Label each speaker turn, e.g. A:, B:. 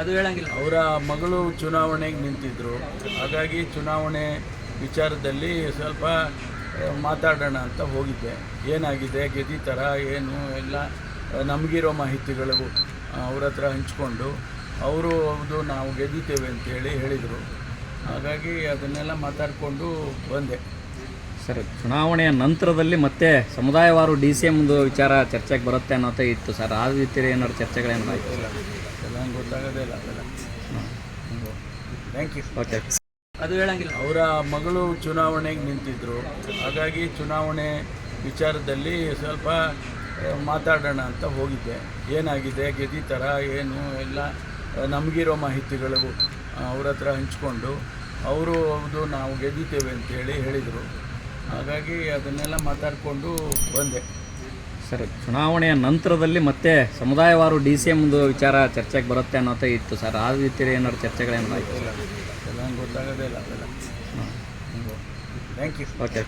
A: ಅದು ಹೇಳಂಗಿಲ್ಲ.
B: ಅವರ ಮಗಳು ಚುನಾವಣೆಗೆ ನಿಂತಿದ್ದರು ಹಾಗಾಗಿ ಚುನಾವಣೆ ವಿಚಾರದಲ್ಲಿ ಸ್ವಲ್ಪ ಮಾತಾಡೋಣ ಅಂತ ಹೋಗಿದ್ದೆ. ಏನಾಗಿದೆ ಗೆದ್ದಿತರ ಏನು ಎಲ್ಲ ನಮಗಿರೋ ಮಾಹಿತಿಗಳು ಅವ್ರ ಹತ್ರ ಹಂಚ್ಕೊಂಡು ಅವರು ಹೌದು ನಾವು ಗೆದ್ದಿದ್ದೇವೆ ಅಂತೇಳಿ ಹೇಳಿದರು. ಹಾಗಾಗಿ ಅದನ್ನೆಲ್ಲ ಮಾತಾಡಿಕೊಂಡು ಬಂದೆ.
C: ಸರ್ ಚುನಾವಣೆಯ ನಂತರದಲ್ಲಿ ಮತ್ತೆ ಸಮುದಾಯವಾರು ಡಿ ಸಿ ಎಮ್ದು ವಿಚಾರ ಚರ್ಚೆಗೆ ಬರುತ್ತೆ ಅನ್ನೋದೇ ಇತ್ತು ಸರ್. ಆ ರೀತಿ ಏನಾದ್ರು ಚರ್ಚೆಗಳೇನಾದ್ರು ಆಯ್ತು?
B: ಇಲ್ಲ ಎಲ್ಲ ನಂಗೆ ಗೊತ್ತಾಗೋದೇ ಇಲ್ಲ ಅದೆಲ್ಲ. ಥ್ಯಾಂಕ್ ಯು
C: ಓಕೆ
A: ಅದು ಹೇಳಂಗಿಲ್ಲ.
B: ಅವರ ಮಗಳು ಚುನಾವಣೆಗೆ ನಿಂತಿದ್ದರು ಹಾಗಾಗಿ ಚುನಾವಣೆ ವಿಚಾರದಲ್ಲಿ ಸ್ವಲ್ಪ ಮಾತಾಡೋಣ ಅಂತ ಹೋಗಿದ್ದೆ. ಏನಾಗಿದೆ ಗೆದ್ದಿತರ ಏನು ಎಲ್ಲ ನಮಗಿರೋ ಮಾಹಿತಿಗಳು ಅವ್ರ ಹತ್ರ ಹಂಚ್ಕೊಂಡು ಅವರು ಅದು ನಾವು ಗೆದ್ದಿದ್ದೇವೆ ಅಂತೇಳಿ ಹೇಳಿದರು. ಹಾಗಾಗಿ ಅದನ್ನೆಲ್ಲ ಮಾತಾಡಿಕೊಂಡು ಬಂದೆ.
C: ಸರ್ ಚುನಾವಣೆಯ ನಂತರದಲ್ಲಿ ಮತ್ತೆ ಸಮುದಾಯವಾರು ಡಿ ಸಿ ಎಮ್ದು ವಿಚಾರ ಚರ್ಚೆಗೆ ಬರುತ್ತೆ ಅನ್ನೋದೇ ಇತ್ತು ಸರ್. ಆ ರೀತಿಯಲ್ಲಿ ಏನಾದ್ರು ಚರ್ಚೆಗಳೇನಾದ್ರು ಆಯ್ತು
B: ನಂಗೆ ಗೊತ್ತಾಗೋದೇ ಇಲ್ಲ ಅದೆಲ್ಲ ಥ್ಯಾಂಕ್ ಯು
C: ಓಕೆ